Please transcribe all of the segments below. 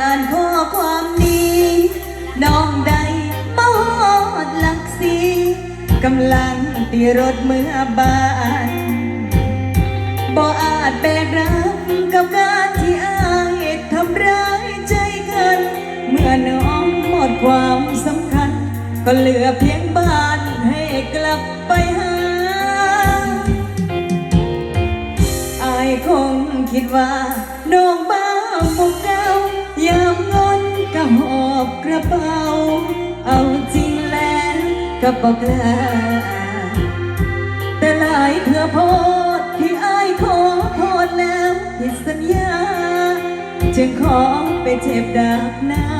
อ่านข้อความนี้น้องได้มอดลักซีกำลังตีรถเมื่อบานบออาจแบกรับกับการที่อายทำร้ายใจกัน เมื่อน้องหมดความสำคัญ ก็เหลือเพียงบ้านให้กลับไปหาอายคงคิดว่าน้องบ้ามุก ก็บอกกล้าแต่หลายเพื่อโพดที่อายขอโทษแล้วผิดสัญญา จึงขอไปเจ็บดาบหน้า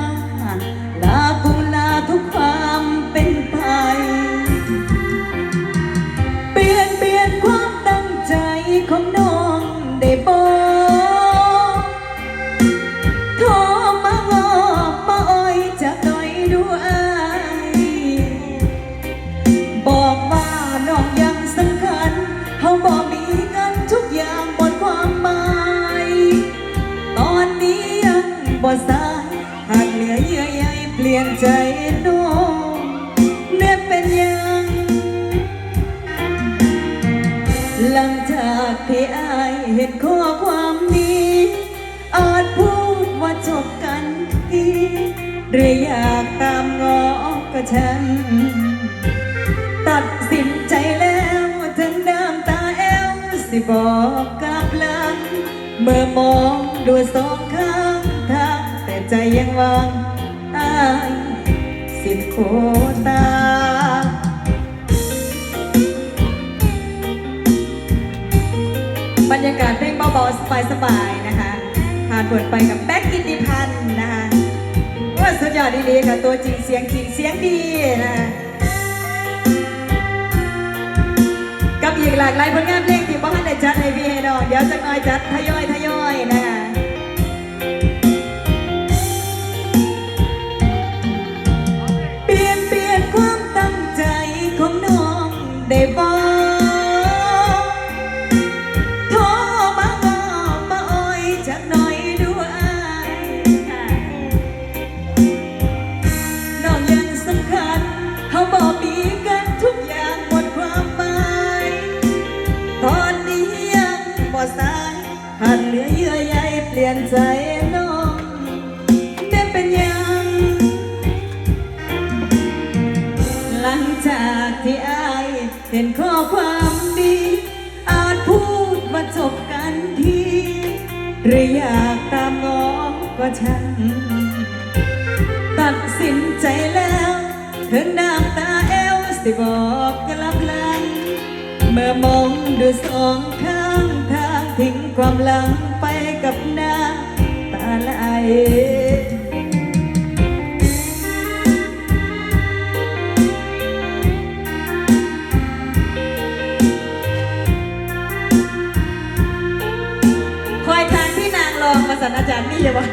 บ่สายหากเหลือเยื่อใยเปลี่ยนใจน้องเน่เป็นยัง หลังจากที่อายเห็นข้อความนี้ อาจพูดว่าจบกันทีหรืออยากตามง้อก็ฉัน ตัดสินใจแล้วถึงน้ำตาแอวสิบอกกับหลัง เมื่อมองดูสองข้าง ใจยังวางอายสิโคตาบรรยากาศเพลงเบาๆสบายๆนะคะผ่านบทไปกับแบ็กอินดิพันธ์นะคะว่าสุดยอดดีๆค่ะ ตัวจริงเสียงจริงเสียงดีนะคะกับอีกหลากหลายผลงานเพลงที่บ้านได้จัดให้พี่ให้น้องเดี๋ยวจะน้อยจัดทยอย ยนใจน้องได้เป็นยังหลังจากที่อายเห็นข้อความดีอาจพูดว่าจบกันทีหรืออยากตามง้อก็ช่างตัดสินใจแล้วถึงน้ำตาแอวสิบอกกลับหลังเมื่อมองดูสองข้างทางทิ้งความหลังไป กับหน้าตาไหลคอยทางที่นางรองมาสันอาจารย์นี่อย่าบอก